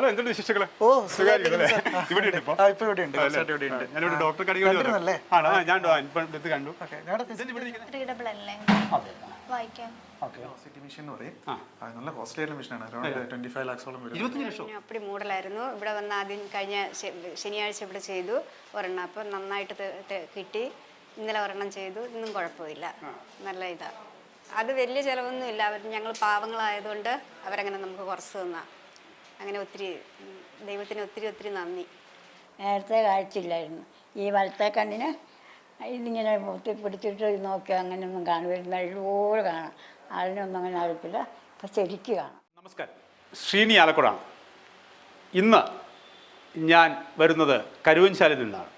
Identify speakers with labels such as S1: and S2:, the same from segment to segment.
S1: Hello എന്തുണ്ട് വിശേഷങ്ങൾ?
S2: ഓ.
S1: ഇവിടെ ഉണ്ട് ഇപ്പൊ
S2: ഇവിടെ ഉണ്ട്.
S1: ഞാനിവിടെ വേണ്ടി
S2: കണ്ടിരുന്നല്ലേ?
S1: ആണോ ആ, ഞാൻ ഇത് കണ്ടു. ആ.
S2: നല്ല മിഷനാണ് മെഷീനാണ് അറൗണ്ട് ട്വന്റി ഫൈവ് ലാക്സോളം വരും.
S1: ലക്ഷം.
S3: ഞാൻ അപ്പടി മൂടലായിരുന്നു. ഇവിടെ വന്ന ആദ്യം കഴിഞ്ഞ ശനിയാഴ്ച ഇവിടെ ചെയ്തു ഒരെണ്ണം. അപ്പം നന്നായിട്ട് കിട്ടി. ഇന്നലെ ഒരെണ്ണം ചെയ്തു. ഇന്നും കുഴപ്പമില്ല. നല്ല ഇതാ. അത് വലിയ ചിലവൊന്നുമില്ല. അവർ ഞങ്ങൾ പാവങ്ങളായതുകൊണ്ട് അവരങ്ങനെ നമുക്ക് കുറച്ച് തന്നാ. അങ്ങനെ ഒത്തിരി ദൈവത്തിന് ഒത്തിരി ഒത്തിരി നന്ദി.
S4: നേരത്തെ കാഴ്ചയില്ലായിരുന്നു. ഈ വലത്തെ കണ്ണിന് ഇതിങ്ങനെ മുത്തി പിടിച്ചിട്ട് നോക്കി അങ്ങനെയൊന്നും കാണുമായിരുന്നു വെള്ളപോലെ കാണാം. അതിനൊന്നും അങ്ങനെ അറിയത്തില്ല. ഇപ്പം ശരിക്കും കാണാം.
S1: നമസ്കാരം. ശ്രീനി ആലക്കുടാണ്. ഇന്ന് ഞാൻ വരുന്നത് കരുവഞ്ചാലിൽ നിന്നാണ്.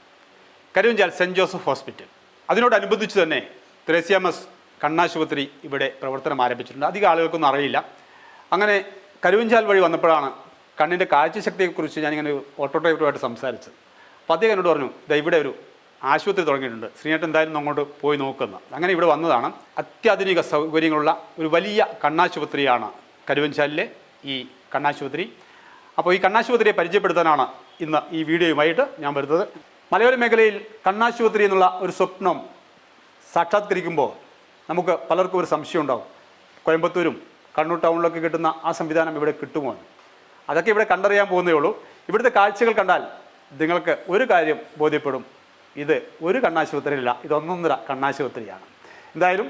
S1: Karuvanchal Saint Joseph hospital. അതിനോടനുബന്ധിച്ച് തന്നെ ത്രേസ്യാമസ് കണ്ണാശുപത്രി ഇവിടെ പ്രവർത്തനം ആരംഭിച്ചിട്ടുണ്ട്. അധികം ആളുകൾക്കൊന്നും അറിയില്ല. അങ്ങനെ കരുവഞ്ചാൽ വഴി വന്നപ്പോഴാണ് കണ്ണിന്റെ കാഴ്ചശക്തിയെക്കുറിച്ച് ഞാനിങ്ങനെ ഓട്ടോ ഡ്രൈവറുമായിട്ട് സംസാരിച്ചു അപ്പോൾ അദ്ദേഹം എന്നോട് പറഞ്ഞു ഇതാ ഇവിടെ ഒരു ആശുപത്രി തുടങ്ങിയിട്ടുണ്ട്. ശ്രീനേട്ടൻ എന്തായാലും അങ്ങോട്ട് പോയി നോക്കുന്ന. അങ്ങനെ ഇവിടെ വന്നതാണ്. അത്യാധുനിക സൗകര്യങ്ങളുള്ള ഒരു വലിയ കണ്ണാശുപത്രിയാണ് കരുവഞ്ചാലിലെ ഈ കണ്ണാശുപത്രി. അപ്പോൾ ഈ കണ്ണാശുപത്രിയെ പരിചയപ്പെടുത്താനാണ് ഇന്ന് ഈ വീഡിയോയുമായിട്ട് ഞാൻ വരുന്നത്. മലയോര മേഖലയിൽ കണ്ണാശുപത്രി എന്നുള്ള ഒരു സ്വപ്നം സാക്ഷാത്കരിക്കുമ്പോൾ നമുക്ക് പലർക്കും ഒരു സംശയം ഉണ്ടാവും. കോയമ്പത്തൂരും കണ്ണൂർ ടൗണിലൊക്കെ കിട്ടുന്ന ആ സംവിധാനം ഇവിടെ കിട്ടുമോ. അതൊക്കെ ഇവിടെ കണ്ടറിയാൻ പോകുന്നേ ഉള്ളൂ. ഇവിടുത്തെ കാഴ്ചകൾ കണ്ടാൽ നിങ്ങൾക്ക് ഒരു കാര്യം ബോധ്യപ്പെടും. ഇത് ഒരു കണ്ണാശുപത്രിയല്ല ഇതൊന്നൊന്നര കണ്ണാശുപത്രിയാണ്. എന്തായാലും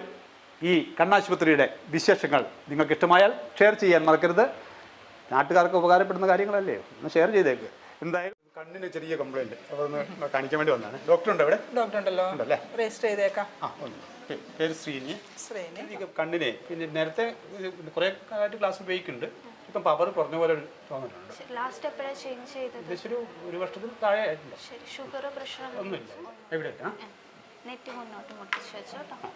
S1: ഈ കണ്ണാശുപത്രിയുടെ വിശേഷങ്ങൾ നിങ്ങൾക്ക് ഇഷ്ടമായാൽ ഷെയർ ചെയ്യാൻ മറക്കരുത്. നാട്ടുകാർക്ക് ഉപകാരപ്പെടുന്ന കാര്യങ്ങളല്ലേ? ഒന്ന് ഷെയർ ചെയ്തേക്ക്. എന്തായാലും കണ്ണിന് ചെറിയ കംപ്ലൈന്റ് അതൊന്ന് കാണിക്കാൻ വേണ്ടി വന്നാണ് ഡോക്ടർ ഉണ്ടോ ഇവിടെ?
S5: ഡോക്ടർ ഉണ്ടല്ലോ.
S1: ഉണ്ടല്ലേ?
S5: രജിസ്റ്റർ ചെയ്തേക്കാം.
S1: ആ ഒന്ന്. പേര് ശ്രീനി. ശ്രീനി. കണ്ണിനെ പിന്നെ നേരത്തെ കുറേ കാലമായിട്ട് ക്ലാസ് ഉപയോഗിക്കുന്നുണ്ട് ഇപ്പം പവർ കുറഞ്ഞ പോലെ ഒരു തോന്നലുണ്ട്.
S6: ലാസ്റ്റ് എപ്പോഴാണ് ചേഞ്ച് ചെയ്തത്?
S1: ഏകദേശം ഒരു ഒരു വർഷത്തിൽ താഴെ ആയിട്ടില്ല
S6: ശരി ഷുഗർ
S1: ഒന്നുമില്ല. എവിടെ ആ
S6: നെറ്റ് മുന്നോട്ട് മുട്ടിച്ച് വെച്ചോ കേട്ടോ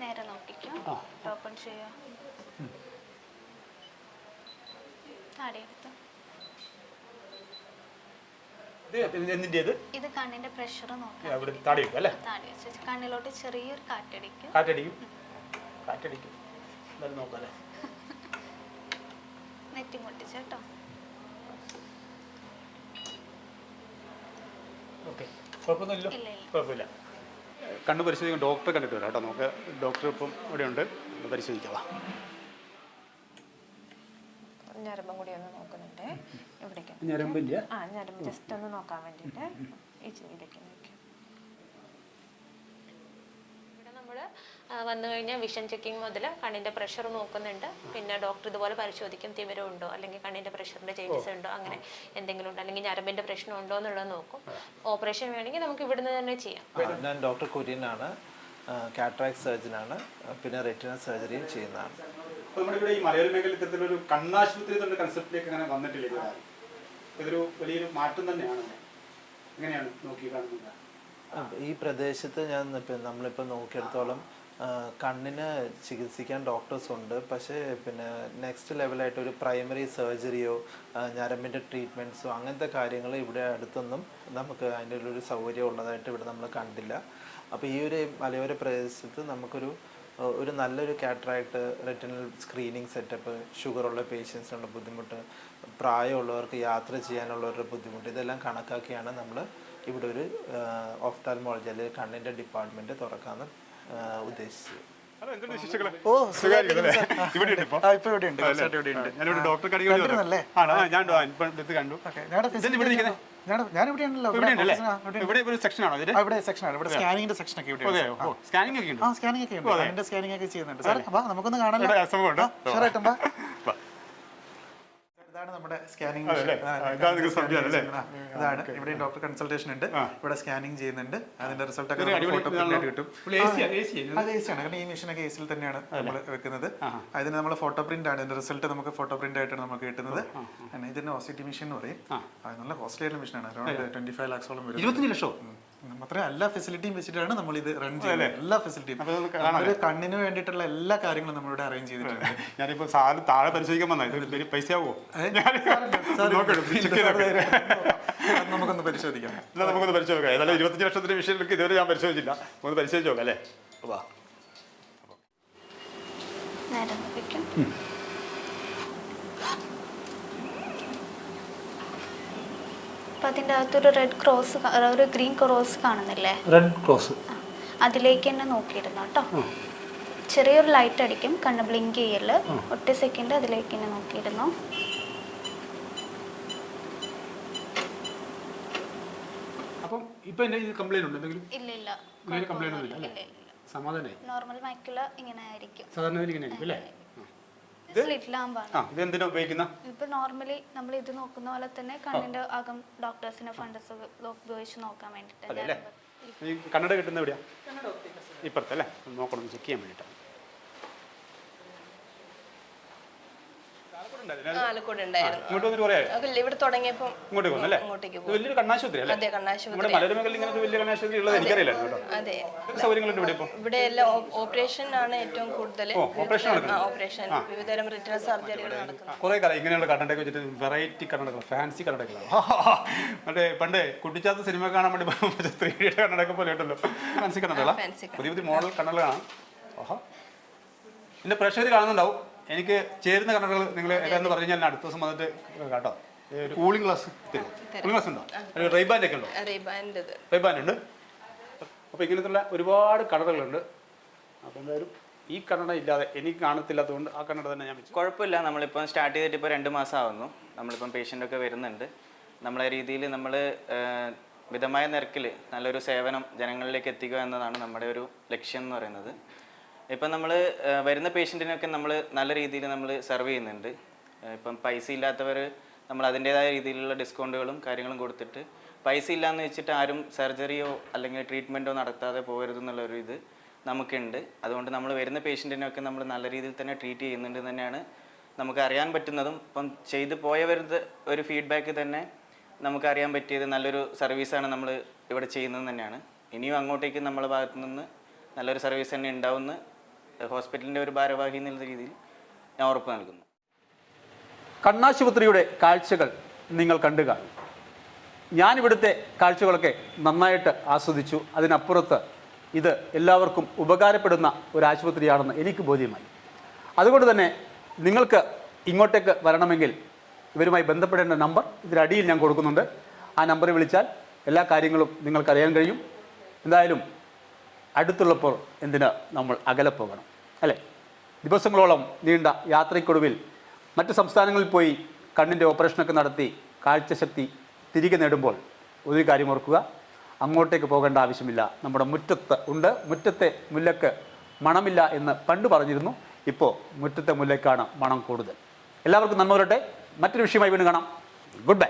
S6: നേരെ നോക്കിക്കോ. ഓപ്പൺ ചെയ്യോ?
S1: ഇത്
S6: കണ്ണിന്റെ പ്രഷർ നോക്കാം. കണ്ണിലോട്ട് ചെറിയൊരു കാറ്റടിക്കും.
S1: കാറ്റടിക്കും. കാറ്റടിക്കും. നോക്കാം അല്ലേ?
S6: നെറ്റി മുട്ടിച്ച് കേട്ടോ
S1: ഓക്കെ
S6: ഇല്ല, ഇല്ല.
S1: കുഴപ്പമില്ല. കണ്ണ് പരിശോധിക്കാൻ ഡോക്ടറെ കണ്ടിട്ട് വരാം കേട്ടോ നമുക്ക്. ഡോക്ടർ ഇപ്പം ഇവിടെ ഉണ്ട് പരിശോധിക്കാം
S7: ഞരമ്പും കൂടി ഒന്ന് നോക്കുന്നുണ്ട്. ഇവിടേക്ക്.
S1: ഞരമ്പില്ല?
S7: ആ ഞരമ്പ് ജസ്റ്റ് ഒന്ന് നോക്കാൻ വേണ്ടിയിട്ട് ഈ ചെവിയിലേക്ക് നോക്കി
S8: ഇവിടെ നമ്മൾ വന്നു കഴിഞ്ഞാൽ വിഷൻ ചെക്കിംഗ് മുതൽ കണ്ണിന്റെ പ്രഷർ നോക്കുന്നുണ്ട്. പിന്നെ ഡോക്ടർ ഇതുപോലെ പരിശോധിക്കും തിമിരം ഉണ്ടോ? അല്ലെങ്കിൽ കണ്ണിന്റെ പ്രഷറിന്റെ ചേഞ്ചസ് ഉണ്ടോ? അങ്ങനെ എന്തെങ്കിലും ഉണ്ടോ? അല്ലെങ്കിൽ ഞരമ്പിന്റെ പ്രശ്നം ഉണ്ടോ എന്നുള്ളത് നോക്കും. ഓപ്പറേഷൻ വേണമെങ്കിൽ നമുക്ക് ഇവിടുന്ന് തന്നെ ചെയ്യാം.
S9: ഞാൻ ഡോക്ടർ കുര്യനാണ്. സർജൻ സർജനാണ് പിന്നെ റെറ്റിന സർജറിയും ചെയ്യുന്നതാണ്.
S1: അപ്പോൾ നമ്മുടെ ഇവിടെ ഈ മലയോര മേഖലയിൽ ഇത്തരത്തിലൊരു കണ്ണാശുപത്രി എന്നുള്ള കൺസെപ്റ്റിലേക്ക് അങ്ങനെ വന്നിട്ടില്ല ഇതുവരെ? ഇതൊരു വലിയൊരു മാറ്റം തന്നെയാണ്. എങ്ങനെയാണ് നോക്കി കാണുന്നത്
S9: ഈ പ്രദേശത്ത് ഞാൻ ഇപ്പം നമ്മളിപ്പോൾ നോക്കിയെടുത്തോളം കണ്ണിന് ചികിത്സിക്കാൻ ഡോക്ടേഴ്സ് ഉണ്ട്. പക്ഷേ പിന്നെ നെക്സ്റ്റ് ലെവലായിട്ട് ഒരു പ്രൈമറി സർജറിയോ ഞരമ്പിന്റെ ട്രീറ്റ്മെന്റ്സോ അങ്ങനത്തെ കാര്യങ്ങൾ ഇവിടെ അടുത്തൊന്നും നമുക്ക് അതിന്റെ ഒരു സൗകര്യം ഉള്ളതായിട്ട് ഇവിടെ നമ്മൾ കണ്ടില്ല. അപ്പോൾ ഈ ഒരു മലയോര പ്രദേശത്ത് നമുക്കൊരു ഒരു നല്ലൊരു കാറ്ററാക്ട് റെറ്റിനൽ സ്ക്രീനിങ് സെറ്റപ്പ് ഷുഗറുള്ള പേഷ്യൻസിനുള്ള ബുദ്ധിമുട്ട് പ്രായമുള്ളവർക്ക് യാത്ര ചെയ്യാനുള്ളവരുടെ ബുദ്ധിമുട്ട് ഇതെല്ലാം കണക്കാക്കിയാണ് നമ്മൾ ഇവിടെ ഒരു ഓഫ്താൽമോളജി അല്ലെങ്കിൽ കണ്ണിന്റെ ഡിപ്പാർട്ട്മെന്റ് തുറക്കാമെന്ന് ഉദ്ദേശിച്ചത്.
S1: വിശേഷങ്ങൾ?
S2: ഓ, സ്കാനിങ്ങിന്റെ സെക്ഷൻ ഒക്കെ ഉണ്ട്.
S1: സ്കാനിങ് ഒക്കെ ഉണ്ട്.
S2: ആ സ്കാനിങ് ഒക്കെ ചെയ്യുന്നുണ്ട്. സാർ നമുക്കൊന്ന് കാണാനല്ലോ
S1: ഇവിടെ അസുഖമുണ്ട്.
S2: ഷുവറായിട്ടും വാ
S1: വാ.
S2: ഇതാണ് നമ്മുടെ സ്കാനിങ് അതാണ്? ഇവിടെ ഡോക്ടർ കൺസൾട്ടേഷൻ ഉണ്ട്. ഇവിടെ സ്കാനിങ് ചെയ്യുന്നുണ്ട്. അതിന്റെ റിസൾട്ട് ഒക്കെ. കിട്ടും. ആണ് കാരണം ഈ മെഷീനൊക്കെ എ സിയിൽ തന്നെയാണ് നമ്മൾ വെക്കുന്നത്. അതിന് നമ്മൾ ഫോട്ടോ പ്രിന്റ് ആണ്. ഇതിന്റെ റിസൾട്ട് നമുക്ക് ഫോട്ടോ പ്രിന്റ് ആയിട്ടാണ് നമുക്ക് കിട്ടുന്നത്. ഇതിന്റെ ഓസിറ്റി മെഷീൻ എന്ന് പറയും. അത് നല്ല കോസ്റ്റ്ലി ആയിട്ടുള്ള മെഷീനാണ് ആണ്. ട്വന്റി ഫൈവ് ലാക്സോളം വരും.
S1: ഇരുപത്തഞ്ച് ലക്ഷോ?
S2: മാത്രമേ എല്ലാ ഫെസിലിറ്റിയും വെച്ചിട്ടാണ് നമ്മൾ ഇത് റൺ ചെയ്യുന്നത്. എല്ലാ ഫെസിലിറ്റിയും ഒരു കണ്ണിന് വേണ്ടിയിട്ടുള്ള എല്ലാ കാര്യങ്ങളും നമ്മളിവിടെ അറേഞ്ച് ചെയ്തിട്ടുണ്ട്.
S1: ഞാനിപ്പോ സാറ് താഴെ പരിശോധിക്കാൻ വന്നാ. ഇത് വലിയ പൈസ
S2: ആവോ നമുക്കൊന്ന് പരിശോധിക്കാം.
S1: നമുക്കൊന്ന് പരിശോധിക്കാം. ഏതായാലും ഇരുപത്തഞ്ച് ലക്ഷത്തിന്റെ വിഷയങ്ങൾക്ക് ഇതുവരെ ഞാൻ പരിശോധിച്ചില്ല. ഒന്ന് പരിശോധിച്ച് നോക്കാം അല്ലേ? വാ
S6: നേരെ നോക്കിക്കും അതിന്റെ അകത്തൊരു റെഡ് ക്രോസ് ഒരു ഗ്രീൻ ക്രോസ് കാണുന്നില്ലേ?
S1: റെഡ് ക്രോസ്
S6: അതിലേക്ക് തന്നെ നോക്കിയിരുന്നു കേട്ടോ. ചെറിയൊരു ലൈറ്റ് അടിക്കും കണ്ണ് ബ്ലിങ്ക് ചെയ്യൽ. ഒറ്റ സെക്കൻഡ് അതിലേക്ക് തന്നെ നോക്കിയിരുന്നു
S1: അപ്പം ഇപ്പം എന്റെ ഇത് കംപ്ലൈന്റ് ഉണ്ട്? എന്തെങ്കിലും?
S6: ഇല്ല ഇല്ല.
S1: ഇങ്ങനെ കംപ്ലൈന്റ് ഒന്നും ഇല്ല
S6: ഇല്ല
S1: അല്ലേ സമാധാനമായി
S6: നോർമൽ മൈക്കിൾ ഇങ്ങനെ ആയിരിക്കും.
S1: സാധാരണ ഇങ്ങനെ ആയിരിക്കും അല്ലേ?
S6: സ്ലിറ്റ് ലാമ്പാണ്
S1: ആ ഇത് എന്തിനാ ഉപയോഗിക്കുന്ന?
S6: ഇപ്പൊ നോർമലി നമ്മൾ ഇത് നോക്കുന്ന പോലെ തന്നെ കണ്ണിന്റെ അകം ഡോക്ടേഴ്സിന്റെ ഫണ്ടസ് ഉപയോഗിച്ച് നോക്കാൻ
S1: അതെ അല്ലേ? ഈ കണ്ണട കിട്ടുന്ന എവിടെയാ? ഇപ്പുറത്തെ അല്ലേ ഒന്ന് നോക്കണം ചെക്ക് ചെയ്യാൻ വേണ്ടിയിട്ടാണ്. ഇങ്ങോട്ട് വന്നിട്ട് പറയാം?
S5: അതല്ല ഇവിടെ തുടങ്ങിയപ്പം
S1: ഇങ്ങോട്ടേക്ക് വന്നല്ലേ
S5: അങ്ങോട്ടേക്ക്
S1: ഇത് വലിയൊരു കണ്ണാശുപത്രി അല്ലേ?
S5: അതെ കണ്ണാശുപത്രി.
S1: നമ്മുടെ മലരമകളിൽ ഇങ്ങനത്തെ വലിയ കണ്ണാശുപത്രി ഉള്ളത് എനിക്കറിയില്ലായിരുന്നു കേട്ടോ.
S5: അതെ.
S1: എന്തൊക്കെ സൗകര്യങ്ങളുണ്ട് ഇവിടെ ഇപ്പോൾ
S5: ഇവിടെ എല്ലാം ഓപ്പറേഷൻ ആണ് ഏറ്റവും കൂടുതൽ
S1: ഓ, operation നടക്കുന്നത്?
S5: ഓപ്പറേഷൻ. വിവിധതരം റിട്ടേൺ സർജറികൾ നടക്കുന്നത്
S1: കുറേ കാലം ഇങ്ങനെയുള്ള കണ്ണടയൊക്കെ വെച്ചിട്ട് വെറൈറ്റി കണ്ണടകൾ ഫാൻസി കണ്ണടകളാണ്. മറ്റേ പണ്ട് കുട്ടിച്ചാത്ത സിനിമ കാണാൻ വേണ്ടി കണ്ണടയൊക്കെ പോലെ ഉണ്ടല്ലോ. ഫാൻസി പുതിയ പുതിയ മോഡൽ കണ്ണടകളാണ്. ഓഹോ എന്റെ പ്രഷർ കാണുന്നുണ്ടാവും. എനിക്ക് ചേരുന്ന കണ്ണടകൾ നിങ്ങൾ ഏതാന്ന് പറഞ്ഞു കഴിഞ്ഞാൽ ഞാൻ അടുത്ത ദിവസം വന്നിട്ട് കേട്ടോ. ഒരു കൂളിംഗ് ഗ്ലാസ് കൂളിംഗ് ഗ്ലാസ് ഉണ്ടോ? റൈബാൻഡ് ഒക്കെ ഉണ്ടോ? റൈബാൻഡ് ഉണ്ട്. അപ്പോൾ ഇങ്ങനത്തുള്ള ഒരുപാട് കണ്ണടകളുണ്ട് അപ്പോൾ എന്തായാലും ഈ കണ്ണട ഇല്ലാതെ എനിക്ക് കാണത്തില്ലാത്തതുകൊണ്ട് ആ കണ്ണട തന്നെ ഞാൻ വെച്ചു.
S10: കുഴപ്പമില്ല. നമ്മളിപ്പം സ്റ്റാർട്ട് ചെയ്തിട്ട് ഇപ്പോൾ രണ്ട് മാസം ആവുന്നു നമ്മളിപ്പം patient ഒക്കെ വരുന്നുണ്ട്. നമ്മളെ രീതിയിൽ നമ്മൾ മിതമായ നിരക്കിൽ നല്ലൊരു സേവനം ജനങ്ങളിലേക്ക് എത്തിക്കുക എന്നതാണ് നമ്മുടെ ഒരു ലക്ഷ്യം എന്ന് പറയുന്നത്. ഇപ്പം നമ്മൾ വരുന്ന പേഷ്യന്റിനൊക്കെ നമ്മൾ നല്ല രീതിയിൽ നമ്മൾ സെർവ് ചെയ്യുന്നുണ്ട്. ഇപ്പം പൈസ ഇല്ലാത്തവർ നമ്മൾ അതിന്റേതായ രീതിയിലുള്ള ഡിസ്കൗണ്ടുകളും കാര്യങ്ങളും കൊടുത്തിട്ട് പൈസ ഇല്ലയെന്ന് വെച്ചിട്ട് ആരും സർജറിയോ അല്ലെങ്കിൽ ട്രീറ്റ്മെന്റോ നടത്താതെ പോകരുതെന്നുള്ളൊരു ഇത് നമുക്കുണ്ട്. അതുകൊണ്ട് നമ്മൾ വരുന്ന പേഷ്യന്റിനൊക്കെ നമ്മൾ നല്ല രീതിയിൽ തന്നെ ട്രീറ്റ് ചെയ്യുന്നുണ്ട് തന്നെയാണ് നമുക്ക് അറിയാൻ പറ്റുന്നതും. ഇപ്പം ചെയ്തു പോയവരുടെ ഒരു ഫീഡ്ബാക്ക് തന്നെ നമുക്കറിയാൻ പറ്റിയത് നല്ലൊരു സർവീസാണ് നമ്മൾ ഇവിടെ ചെയ്യുന്നത് തന്നെയാണ്. ഇനിയും അങ്ങോട്ടേക്ക് നമ്മളെ ഭാഗത്തു നിന്ന് നല്ലൊരു സർവീസ് തന്നെ ഉണ്ടാവുമെന്ന് ഹോസ്പിറ്റലിന്റെ ഒരു ഭാരവാഹി എന്നുള്ള രീതിയിൽ ഞാൻ ഉറപ്പ് നൽകുന്നു.
S1: കണ്ണാശുപത്രിയുടെ കാഴ്ചകൾ നിങ്ങൾ കണ്ടു കാണും ഞാനിവിടുത്തെ കാഴ്ചകളൊക്കെ നന്നായിട്ട് ആസ്വദിച്ചു. അതിനപ്പുറത്ത് ഇത് എല്ലാവർക്കും ഉപകാരപ്പെടുന്ന ഒരു ആശുപത്രിയാണെന്ന് എനിക്ക് ബോധ്യമായി. അതുകൊണ്ട് തന്നെ നിങ്ങൾക്ക് ഇങ്ങോട്ടേക്ക് വരണമെങ്കിൽ ഇവരുമായി ബന്ധപ്പെടേണ്ട നമ്പർ ഇതിനടിയിൽ ഞാൻ കൊടുക്കുന്നുണ്ട്. ആ നമ്പറിൽ വിളിച്ചാൽ എല്ലാ കാര്യങ്ങളും നിങ്ങൾക്കറിയാൻ കഴിയും. എന്തായാലും അടുത്തുള്ളപ്പോൾ എന്തിന് നമ്മൾ അകലെ പോകണം? അല്ലേ? ദിവസങ്ങളോളം നീണ്ട യാത്രയ്ക്കൊടുവിൽ മറ്റ് സംസ്ഥാനങ്ങളിൽ പോയി കണ്ണിന്റെ ഓപ്പറേഷനൊക്കെ നടത്തി കാഴ്ചശക്തി തിരികെ നേടുമ്പോൾ ഒരു കാര്യം ഓർക്കുക. അങ്ങോട്ടേക്ക് പോകേണ്ട ആവശ്യമില്ല. നമ്മുടെ മുറ്റത്ത് ഉണ്ട്. മുറ്റത്തെ മുല്ലക്ക് മണമില്ല എന്ന് പണ്ട് പറഞ്ഞിരുന്നു. ഇപ്പോൾ മുറ്റത്തെ മുല്ലക്കാണ് മണം കൂടുതൽ. എല്ലാവർക്കും നന്മ വരട്ടെ. മറ്റൊരു വിഷയമായി വീണ്ടും കാണാം. Good bye